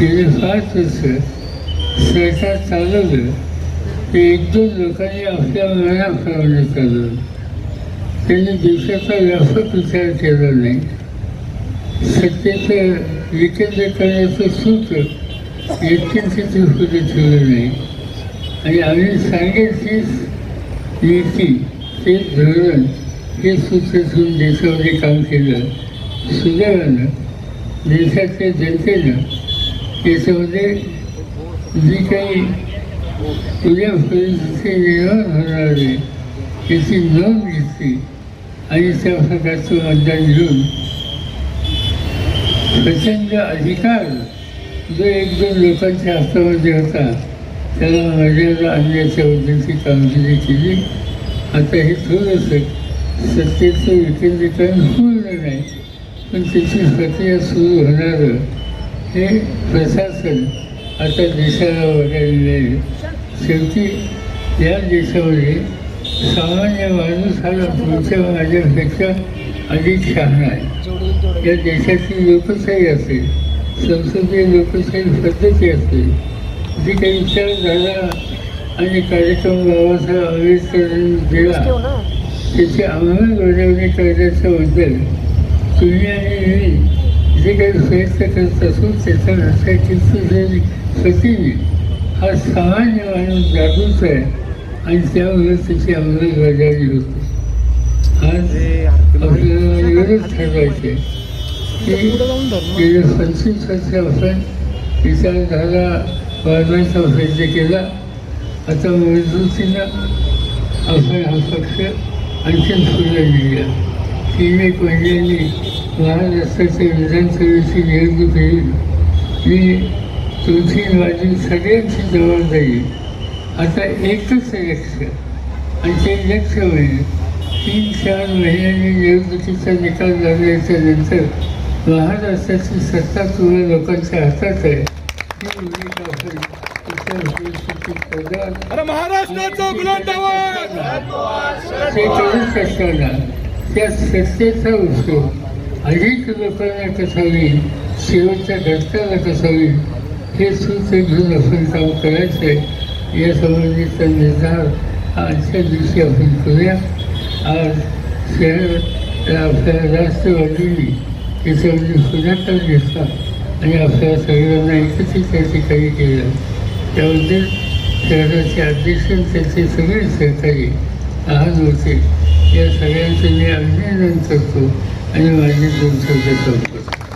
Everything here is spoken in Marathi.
गेले पाच वर्ष सरकार चालवलं. ते एक दोन लोकांनी आपल्या मनाप्रमाणे चालवलं त्यांनी देशाचा व्यापक विचार केला नाही. सत्तेचं विकेंद्र करण्याचं सूत्र व्यक्तींसाठी पुढे ठेवलं नाही. आणि आम्ही सांगेल तीच नीती ते धोरण हे सूत्र ठेवून देशामध्ये काम केलं. सुदैवानं देशाच्या जनतेनं याच्यामध्ये जी काही तुझ्या परिस्थिती निर्माण होणार त्याची नोंद घेतली आणि त्या प्रकारचं मतदान घेऊन प्रचंड अधिकार जो एक दोन लोकांच्या हातामध्ये होता त्याला मर्यादा आणण्याच्या उद्देशी कामगिरी केली आता हे थोडंसं सत्तेचं विकेंद्रीकरण पूर्ण नाही पण त्याची प्रक्रिया सुरू होणारं हे प्रशासन आता देशाला वगैरे शेवटी या देशामध्ये सामान्य माणूस हा तुमच्या माझ्यापेक्षा अधिक शहाणा आहे. या देशाची लोकशाही असेल संसदीय लोकशाही पद्धती असेल जी काही विचार झाला आणि कार्यक्रम बाबासाहेब आंबेडकरांनी दिला त्याची अंमलबजावणी करण्याच्याबद्दल तुम्ही आणि मी जे काही प्रयत्न करत असू त्याचा लक्षात पतीने हा सामान्य माणूस जागृत आहे आणि त्यामुळे त्याची अंमलबजावणी होते. आज आपल्याला एवढंच ठरवायचे की गेले पंचवीस वर्ष आपण विचारधारा वाढवायचा प्रयत्न केला. आता मजबूतीनं आपण हा पक्ष आणखीन पुढे नेऊया तीन एक महिन्यांनी महाराष्ट्राच्या विधानसभेची निवडणूक येईल मी तुमची माझी सगळ्यांची जबाबदारी आता एकच लक्ष आणि ते लक्ष म्हणजे तीन चार महिन्यांनी निवडणुकीचा निकाल लागल्याच्या नंतर महाराष्ट्राची सत्ता तुम्हा लोकांच्या हातात आहे. ही भूमिका आपण प्रदान ते असताना त्या सत्तेचा उत्सव अधिक लोकांना कसा होईल? शेवटच्या घटकाला कसा होईल? हे सूत्र घेऊन आपण काम करायचं आहे. या संबंधीचा निर्धार आजच्या दिवशी आपण करूया. आज शहर आपल्या राष्ट्रवादीने त्याच्यामध्ये पुढाकार घेतला. आणि आपल्या सगळ्यांना एकत्रित त्या ठिकाणी केलं. त्याबद्दल शहराचे अध्यक्ष त्याचे सगळे सहकारी लहान होते. या सगळ्यांचं मी अभिनंदन करतो आणि माझी तुमचं देतो करतो.